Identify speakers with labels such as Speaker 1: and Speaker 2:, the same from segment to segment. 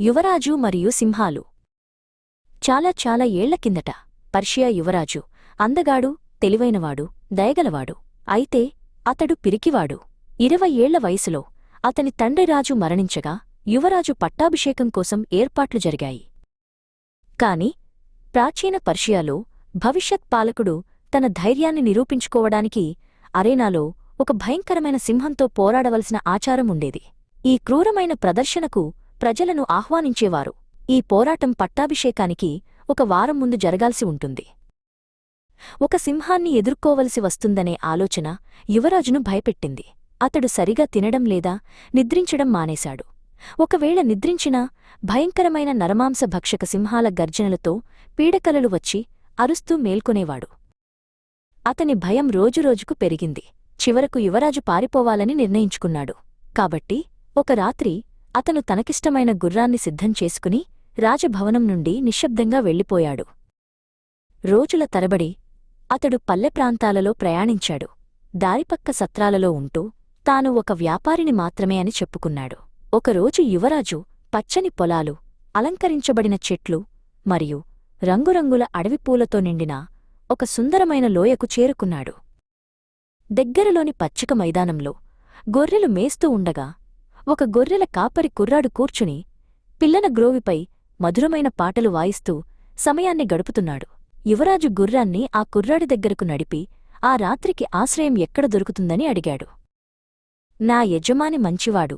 Speaker 1: యువరాజు మరియు సింహాలు. చాలా చాలా ఏళ్ళ కిందట పర్షియా యువరాజు అందగాడు తెలివైనవాడు దయగలవాడు. అయితే అతడు పిరికివాడు. ఇరవై ఏళ్ళ వయసులో అతని తండ్రి రాజు మరణించగా యువరాజు పట్టాభిషేకం కోసం ఏర్పాట్లు జరిగాయి. కాని ప్రాచీన పర్షియాలో భవిష్యత్ పాలకుడు తన ధైర్యాన్ని నిరూపించుకోవడానికి అరేనాలో ఒక భయంకరమైన సింహంతో పోరాడవలసిన ఆచారం ఉండేది. ఈ క్రూరమైన ప్రదర్శనకు ప్రజలను ఆహ్వానించేవారు. ఈ పోరాటం పట్టాభిషేకానికి ఒక వారం ముందు జరగాల్సి ఉంటుంది. ఒక సింహాన్ని ఎదుర్కోవలసి వస్తుందనే ఆలోచన యువరాజును భయపెట్టింది. అతడు సరిగా తినడం లేదా నిద్రించడం మానేశాడు. ఒకవేళ నిద్రించినా భయంకరమైన నరమాంస భక్షక సింహాల గర్జనలతో పీడకలలు వచ్చి అరుస్తూ మేల్కొనేవాడు. అతని భయం రోజురోజుకు పెరిగింది. చివరకు యువరాజు పారిపోవాలని నిర్ణయించుకున్నాడు. కాబట్టి ఒక రాత్రి అతను తనకిష్టమైన గుర్రాన్ని సిద్ధం చేసుకుని రాజభవనం నుండి నిశ్శబ్దంగా వెళ్ళిపోయాడు. రోజుల తరబడి అతడు పల్లె ప్రాంతాలలో ప్రయాణించాడు. దారిపక్క సత్రాలలో ఉంటూ తాను ఒక వ్యాపారిని మాత్రమే అని చెప్పుకున్నాడు. ఒకరోజు యువరాజు పచ్చని పొలాలు అలంకరించబడిన చెట్లు మరియు రంగురంగుల అడవిపూలతో నిండిన ఒక సుందరమైన లోయకు చేరుకున్నాడు. దగ్గరలోని పచ్చిక మైదానంలో గొర్రెలు మేస్తూ ఉండగా ఒక గొర్రెల కాపరి కుర్రాడు కూర్చుని పిల్లన గ్రోవిపై మధురమైన పాటలు వాయిస్తూ సమయాన్ని గడుపుతున్నాడు. యువరాజు గుర్రాన్ని ఆ కుర్రాడి దగ్గరకు నడిపి ఆ రాత్రికి ఆశ్రయం ఎక్కడ దొరుకుతుందని అడిగాడు. నా యజమాని మంచివాడు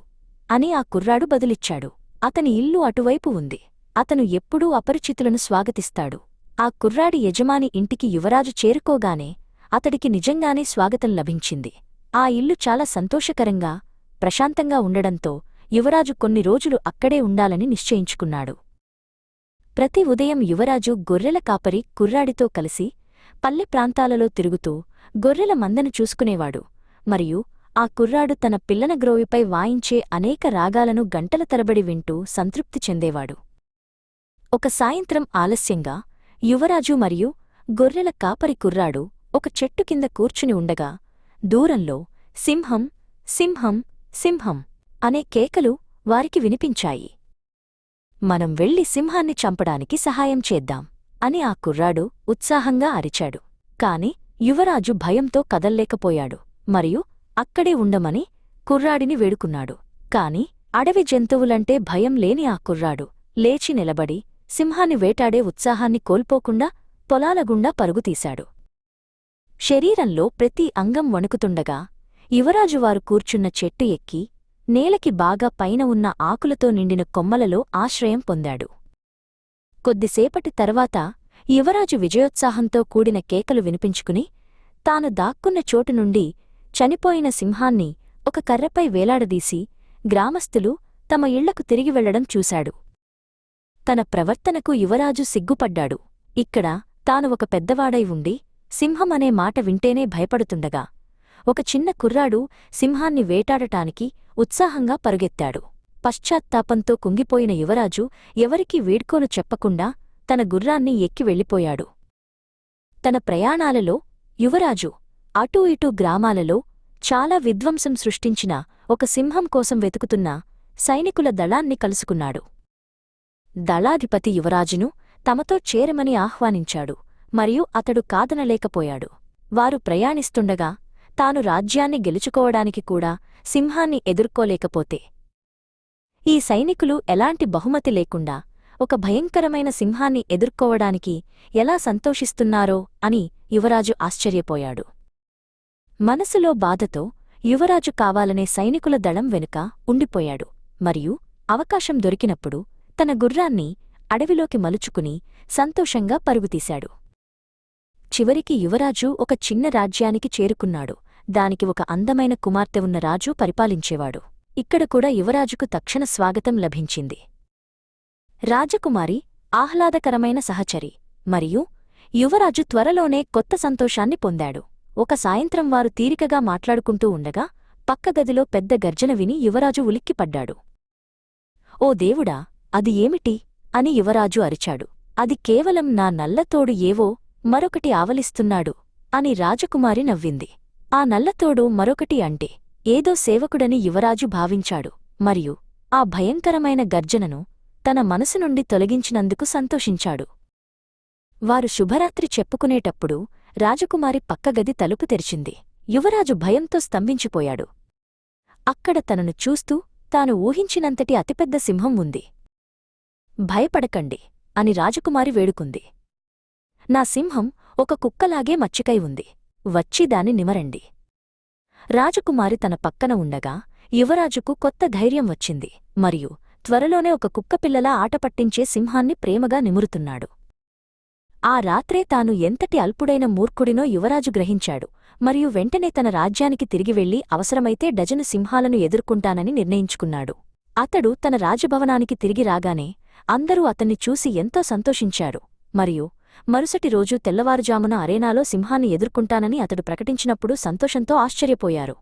Speaker 1: అని ఆ కుర్రాడు బదులిచ్చాడు. అతని ఇల్లు అటువైపు ఉంది. అతను ఎప్పుడూ అపరిచితులను స్వాగతిస్తాడు. ఆ కుర్రాడి యజమాని ఇంటికి యువరాజు చేరుకోగానే అతడికి నిజంగానే స్వాగతం లభించింది. ఆ ఇల్లు చాలా సంతోషకరంగా ప్రశాంతంగా ఉండడంతో యువరాజు కొన్ని రోజులు అక్కడే ఉండాలని నిశ్చయించుకున్నాడు. ప్రతి ఉదయం యువరాజు గొర్రెల కాపరి కుర్రాడితో కలిసి పల్లె ప్రాంతాలలో తిరుగుతూ గొర్రెల మందను చూసుకునేవాడు. మరియు ఆ కుర్రాడు తన పిల్లన గ్రోవిపై వాయించే అనేక రాగాలను గంటల తరబడి వింటూ సంతృప్తి చెందేవాడు. ఒక సాయంత్రం ఆలస్యంగా యువరాజు మరియు గొర్రెల కాపరి కుర్రాడు ఒక చెట్టు కింద కూర్చుని ఉండగా దూరంలో సింహం సింహం సింహం అనే కేకలు వారికి వినిపించాయి. మనం వెళ్ళి సింహాన్ని చంపడానికి సహాయం చేద్దాం అని ఆ కుర్రాడు ఉత్సాహంగా అరిచాడు. కాని యువరాజు భయంతో కదల్లేకపోయాడు మరియు అక్కడే ఉండమని కుర్రాడిని వేడుకున్నాడు. కాని అడవి జంతువులంటే భయం లేని ఆ కుర్రాడు లేచి నిలబడి సింహాన్ని వేటాడే ఉత్సాహాన్ని కోల్పోకుండా పొలాలగుండా పరుగుతీశాడు శరీరంలో ప్రతి అంగం వణుకుతుండగా యువరాజువారు కూర్చున్న చెట్టు ఎక్కి నేలకి బాగా పైన ఉన్న ఆకులతో నిండిన కొమ్మలలో ఆశ్రయం పొందాడు. కొద్దిసేపటి తర్వాత యువరాజు విజయోత్సాహంతో కూడిన కేకలు వినిపించుకుని తాను దాక్కున్న చోటు నుండి చనిపోయిన సింహాన్ని ఒక కర్రపై వేలాడదీసి గ్రామస్థులు తమ ఇళ్ళకు తిరిగి వెళ్ళడం చూశాడు. తన ప్రవర్తనకు యువరాజు సిగ్గుపడ్డాడు. ఇక్కడ తాను ఒక పెద్దవాడై ఉండి సింహమనే మాట వింటేనే భయపడుతుండగా ఒక చిన్న కుర్రాడు సింహాన్ని వేటాడటానికి ఉత్సాహంగా పరుగెత్తాడు. పశ్చాత్తాపంతో కుంగిపోయిన యువరాజు ఎవరికీ వీడ్కోలు చెప్పకుండా తన గుర్రాన్ని ఎక్కి వెళ్ళిపోయాడు. తన ప్రయాణాలలో యువరాజు అటూ ఇటూ గ్రామాలలో చాలా విధ్వంసం సృష్టించిన ఒక సింహం కోసం వెతుకుతున్న సైనికుల దళాన్ని కలుసుకున్నాడు. దళాధిపతి యువరాజును తమతో చేరమని ఆహ్వానించాడు మరియు అతడు కాదనలేకపోయాడు. వారు ప్రయాణిస్తుండగా తాను రాజ్యాన్ని గెలుచుకోవడానికి కూడా సింహాన్ని ఎదుర్కోలేకపోతే. ఈ సైనికులు ఎలాంటి బహుమతి లేకుండా ఒక భయంకరమైన సింహాన్ని ఎదుర్కోవడానికి ఎలా సంతోషిస్తున్నారో అని యువరాజు ఆశ్చర్యపోయాడు. మనసులో బాధతో యువరాజు కావాలనే సైనికుల దళం వెనుక ఉండిపోయాడు. మరియు అవకాశం దొరికినప్పుడు తన గుర్రాన్ని అడవిలోకి మలుచుకుని సంతోషంగా పరుగుతీశాడు చివరికి యువరాజు ఒక చిన్న రాజ్యానికి చేరుకున్నాడు. దానికి ఒక అందమైన కుమార్తె ఉన్న రాజు పరిపాలించేవాడు. ఇక్కడ కూడా యువరాజుకు తక్షణ స్వాగతం లభించింది. రాజకుమారి ఆహ్లాదకరమైన సహచరి మరియు యువరాజు త్వరలోనే కొత్త సంతోషాన్ని పొందాడు. ఒక సాయంత్రం వారు తీరికగా మాట్లాడుకుంటూ ఉండగా పక్క గదిలో పెద్ద గర్జన విని యువరాజు ఉలిక్కిపడ్డాడు. ఓ దేవుడా అది ఏమిటి అని యువరాజు అరిచాడు. అది కేవలం నా నల్లతోడు ఏవో మరొకటి ఆవలిస్తున్నాడు అని రాజకుమారి నవ్వింది. ఆ నల్లతోడు మరొకటి అంటే ఏదో సేవకుడని యువరాజు భావించాడు మరియు ఆ భయంకరమైన గర్జనను తన మనసు నుండి తొలగించినందుకు సంతోషించాడు. వారు శుభరాత్రి చెప్పుకునేటప్పుడు రాజకుమారి పక్కగది తలుపు తెరిచింది. యువరాజు భయంతో స్తంభించిపోయాడు. అక్కడ తనను చూస్తూ తాను ఊహించినంతటి అతిపెద్ద సింహం ఉంది. భయపడకండి అని రాజకుమారి వేడుకుంది. నా సింహం ఒక కుక్కలాగే మచ్చికై ఉంది. వచ్చి దాని నిమరండి. రాజకుమారి తన పక్కన ఉండగా యువరాజుకు కొత్త ధైర్యం వచ్చింది. మరియు త్వరలోనే ఒక కుక్కపిల్లలా ఆటపట్టించే సింహాన్ని ప్రేమగా నిమురుతున్నాడు. ఆ రాత్రే తాను ఎంతటి అల్పుడైన మూర్ఖుడినో యువరాజు గ్రహించాడు. మరియు వెంటనే తన రాజ్యానికి తిరిగి వెళ్ళి అవసరమైతే డజను సింహాలను ఎదుర్కొంటానని నిర్ణయించుకున్నాడు. అతడు తన రాజభవనానికి తిరిగి రాగానే అందరూ అతన్ని చూసి ఎంతో సంతోషించారు. మరియు మరుసటి రోజు తెల్లవారుజామున అరేనాలో సింహాన్ని ఎదుర్కొంటానని అతడు ప్రకటించినప్పుడు సంతోషంతో ఆశ్చర్యపోయారు.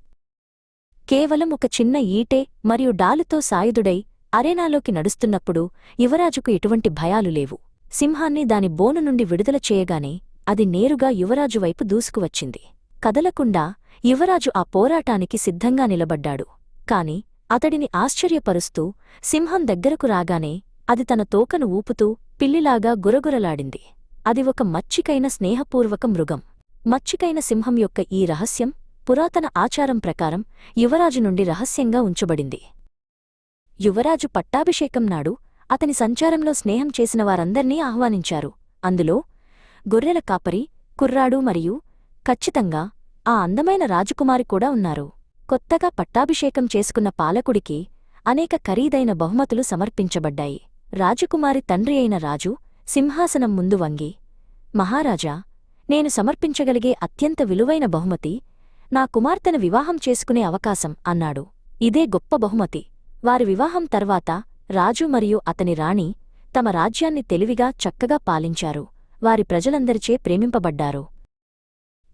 Speaker 1: కేవలం ఒక చిన్న ఈటే మరియు డాలుతో సాయుధుడై అరేనాలోకి నడుస్తున్నప్పుడు యువరాజుకు ఎటువంటి భయాలు లేవు. సింహాన్ని దాని బోను నుండి విడుదల చేయగానే అది నేరుగా యువరాజు వైపు దూసుకువచ్చింది కదలకుండా యువరాజు ఆ పోరాటానికి సిద్ధంగా నిలబడ్డాడు. కాని అతడిని ఆశ్చర్యపరుస్తూ సింహం దగ్గరకు రాగానే అది తన తోకను ఊపుతూ పిల్లిలాగా గురగురలాడింది. అది ఒక మచ్చికైన స్నేహపూర్వక మృగం. మచ్చికైన సింహం యొక్క ఈ రహస్యం పురాతన ఆచారం ప్రకారం యువరాజు నుండి రహస్యంగా ఉంచబడింది. యువరాజు పట్టాభిషేకం నాడు అతని సంచారంలో స్నేహం చేసిన వారందర్నీ ఆహ్వానించారు. అందులో గొర్రెల కాపరి కుర్రాడు మరియు ఖచ్చితంగా ఆ అందమైన రాజకుమారి కూడా ఉన్నారు. కొత్తగా పట్టాభిషేకం చేసుకున్న పాలకుడికి అనేక ఖరీదైన బహుమతులు సమర్పించబడ్డాయి. రాజకుమారి తండ్రి అయిన రాజు సింహాసనం ముందు వంగి మహారాజా నేను సమర్పించగలిగే అత్యంత విలువైన బహుమతి నా కుమార్తెను వివాహం చేసుకునే అవకాశం అన్నాడు. ఇదే గొప్ప బహుమతి. వారి వివాహం తర్వాత రాజు మరియు అతని రాణి తమ రాజ్యాన్ని తెలివిగా చక్కగా పాలించారు. వారి ప్రజలందరిచే ప్రేమింపబడ్డారు.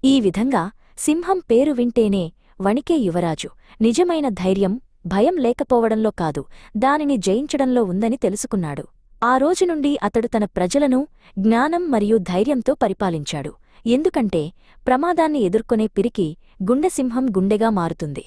Speaker 1: ఈ విధంగా సింహం పేరు వింటేనే వణికే యువరాజు. నిజమైన ధైర్యం భయం లేకపోవడంలో కాదు దానిని జయించడంలో ఉందని తెలుసుకున్నాడు. ఆ రోజు నుండి అతడు తన ప్రజలను జ్ఞానం మరియు ధైర్యంతో పరిపాలించాడు. ఎందుకంటే ప్రమాదాన్ని ఎదుర్కొనే పిరికి గుండెసింహం గుండెగా మారుతుంది.